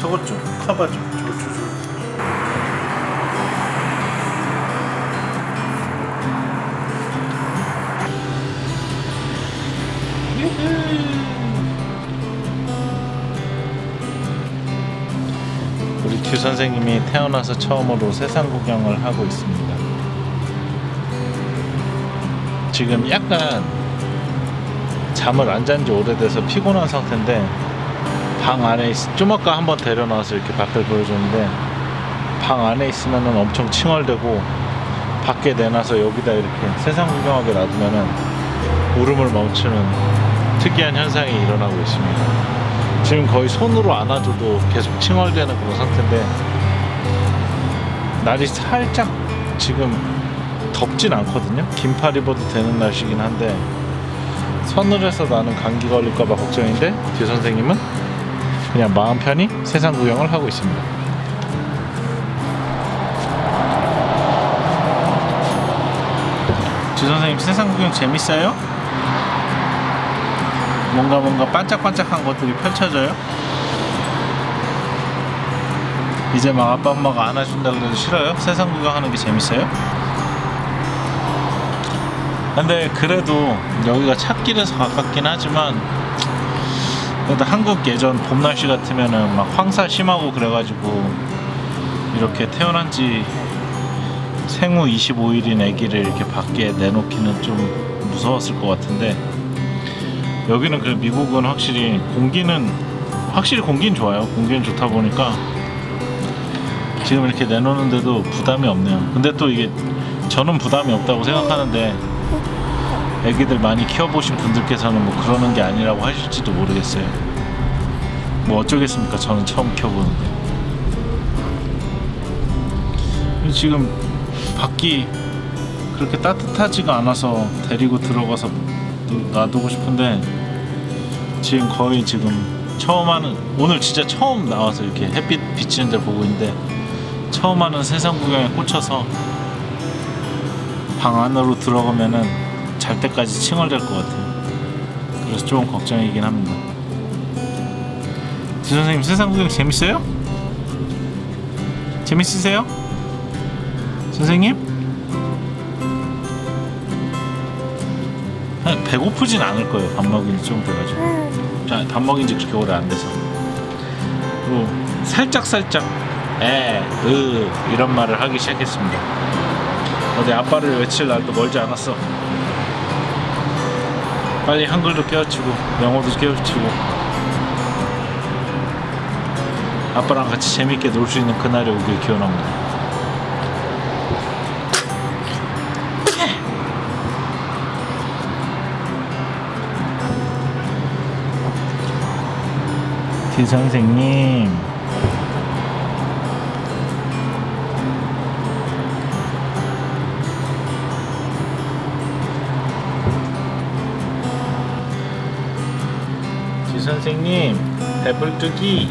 저것 좀 커버 좀좀 줘. 우리 듀 선생님이 태어나서 처음으로 세상 구경을 하고 있습니다. 지금 약간 잠을 안 잔 지 오래돼서 피곤한 상태인데 방 안에 있, 좀 아까 한번 데려놔서 이렇게 밖을 보여줬는데 방 안에 있으면은 엄청 칭얼대고 밖에 내놔서 여기다 이렇게 세상 구경하게 놔두면은 울음을 멈추는 특이한 현상이 일어나고 있습니다. 지금 거의 손으로 안아줘도 계속 칭얼대는 그런 상태인데 날이 살짝 지금 덥진 않거든요. 긴팔 입어도 되는 날씨긴 한데 서늘해서 나는 감기 걸릴까봐 걱정인데 뒤 선생님은 그냥 마음 편히 세상 구경을 하고 있습니다. 뒤 선생님 세상 구경 재밌어요? 뭔가 뭔가 반짝반짝한 것들이 펼쳐져요? 이제 막 아빠 엄마가 안아준다 그래도 싫어요? 세상 구경하는 게 재밌어요? 근데 그래도 여기가 찻길에서 가깝긴 하지만 그래도 한국 예전 봄 날씨 같으면은 막 황사 심하고 그래가지고 이렇게 태어난 지 생후 25일인 아기를 이렇게 밖에 내놓기는 좀 무서웠을 것 같은데 여기는 그 미국은 확실히 공기는 확실히 공기는 좋아요. 공기는 좋다 보니까 지금 이렇게 내놓는데도 부담이 없네요. 근데 또 이게 저는 부담이 없다고 생각하는데 애기들 많이 키워보신 분들께서는 뭐 그러는 게 아니라고 하실지도 모르겠어요. 뭐 어쩌겠습니까? 저는 처음 키워보는데. 지금 밖이 그렇게 따뜻하지가 않아서 데리고 들어가서 놔두고 싶은데 지금 거의 지금 처음 하는 오늘 진짜 처음 나와서 이렇게 햇빛 비치는 데 보고 있는데 처음 하는 세상 구경에 꽂혀서 방 안으로 들어가면은 잘 때까지 칭얼댈 것 같아요. 그래서 조금 걱정이긴 합니다. 지 선생님 세상 구경 재밌어요? 재밌으세요? 선생님? 아니, 배고프진 않을 거예요. 밥 먹인 지 좀 돼가지고. 자, 밥 먹인 지 그렇게 오래 안 돼서. 그리고 살짝 살짝 에, 으 이런 말을 하기 시작했습니다. 어디 아빠를 외칠 날도 멀지 않았어. 빨리 한글도 깨우치고 영어도 깨우치고. 아빠랑 같이 재밌게 놀 수 있는 그날이 오길 기원합니다. 디 선생님 선생님 배불뚝이